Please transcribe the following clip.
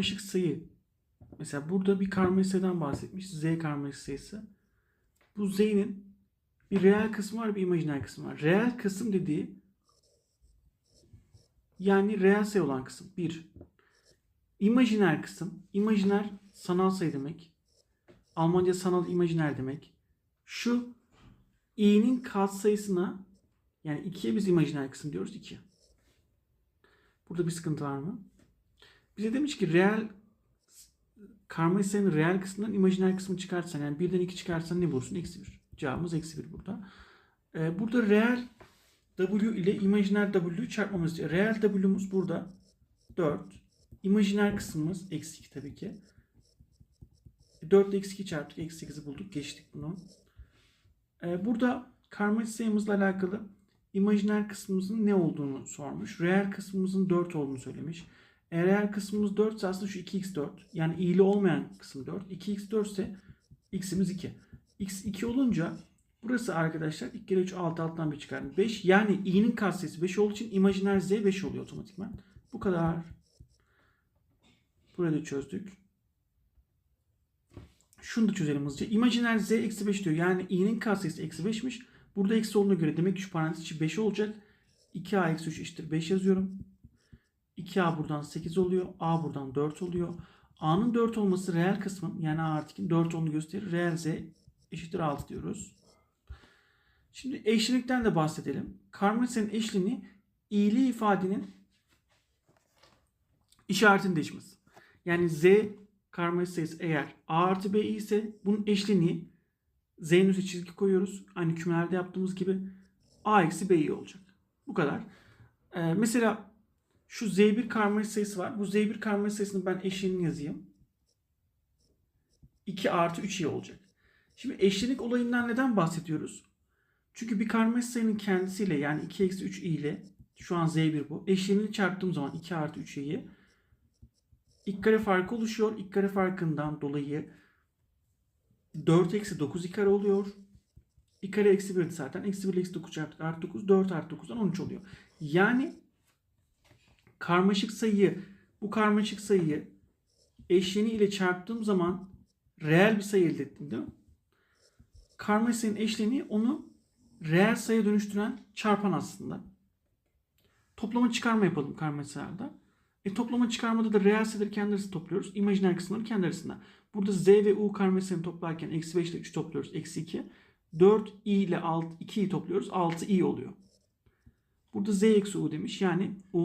karmaşık sayı. Mesela burada bir karmaşık sayıdan bahsetmiş. Z karmaşık sayısı. Bu Z'nin bir reel kısmı var bir imajiner kısmı var. Reel kısım dediği yani reel sayı olan kısım. Bir. İmajiner kısım. İmajiner sanal sayı demek. Almanca sanal imajiner demek. Şu i'nin katsayısına yani 2'ye biz imajiner kısım diyoruz 2. Burada bir sıkıntı var mı? Bize demiş ki reel karmaşık sayının reel kısmından imajiner kısmını çıkartsan yani birden 2 çıkartsan ne bulursun? Eksi 1. Cevabımız eksi 1 burada. Ee, burada reel W ile imajiner W'yu çarpmamız diyor. Reel W'muz burada 4. İmajiner kısmımız eksi 2 tabii ki. 4 ile eksi 2 çarptık. Eksi 8'i bulduk. Geçtik bunu. Ee, burada karmaşık sayımızla alakalı imajiner kısmımızın ne olduğunu sormuş. Reel kısmımızın 4 olduğunu söylemiş. E, kısmımız 4 ise aslında şu 2x4. Yani i'li olmayan kısım 4. 2x4 ise x'imiz 2. x 2 olunca burası arkadaşlar 2 kere 3 6 alttan bir çıkardım. 5 yani i'nin katsayısı 5 olduğu için imajiner z 5 oluyor otomatikman. Bu kadar. Burayı da çözdük. Şunu da çözelim hızlıca. İmajiner z eksi 5 diyor. Yani i'nin katsayısı eksi 5'miş. Burada eksi olduğuna göre demek ki şu parantez içi 5 olacak. 2a eksi 3 eşittir 5 yazıyorum. 2a buradan 8 oluyor. a buradan 4 oluyor. a'nın 4 olması reel kısmın yani a artı 2'nin 4 olduğunu gösterir. Reel z eşittir 6 diyoruz. Şimdi eşlilikten de bahsedelim. Karmaşıkların eşliliğini i'li ifadenin işaretini değişmesi. Yani z karmaşık sayısı eğer a artı b ise bunun eşleniği z'nin üstüne çizgi koyuyoruz. Aynı kümelerde yaptığımız gibi a eksi b olacak. Bu kadar. Ee, mesela şu z1 karmaşık sayısı var. Bu z1 karmaşık sayısını ben eşleniğini yazayım. 2 artı 3 i olacak. Şimdi eşlenik olayından neden bahsediyoruz? Çünkü bir karmaşık sayının kendisiyle yani 2 eksi 3 i ile şu an z1 bu. Eşleniğini çarptığım zaman 2 artı 3 i'yi İlk kare farkı oluşuyor. İlk kare farkından dolayı 4 eksi 9 ilk kare oluyor. İlk kare eksi 1'di zaten. Eksi 1 ile eksi 9 çarptık. Artı 9. 4 artı 9'dan 13 oluyor. Yani karmaşık sayıyı bu karmaşık sayıyı eşleni ile çarptığım zaman reel bir sayı elde ettim değil mi? Karmaşık sayının eşleni onu reel sayıya dönüştüren çarpan aslında. Toplama çıkarma yapalım karmaşık sayılarda. E toplama çıkarmada da reel sayıları kendi arasında topluyoruz. İmajiner kısımları kendi arasında. Burada z ve u karmaşıklarını toplarken eksi 5 ile 3 topluyoruz. Eksi 2. 4 i ile 6, 2'yi topluyoruz. 6 i oluyor. Burada z eksi u demiş. Yani u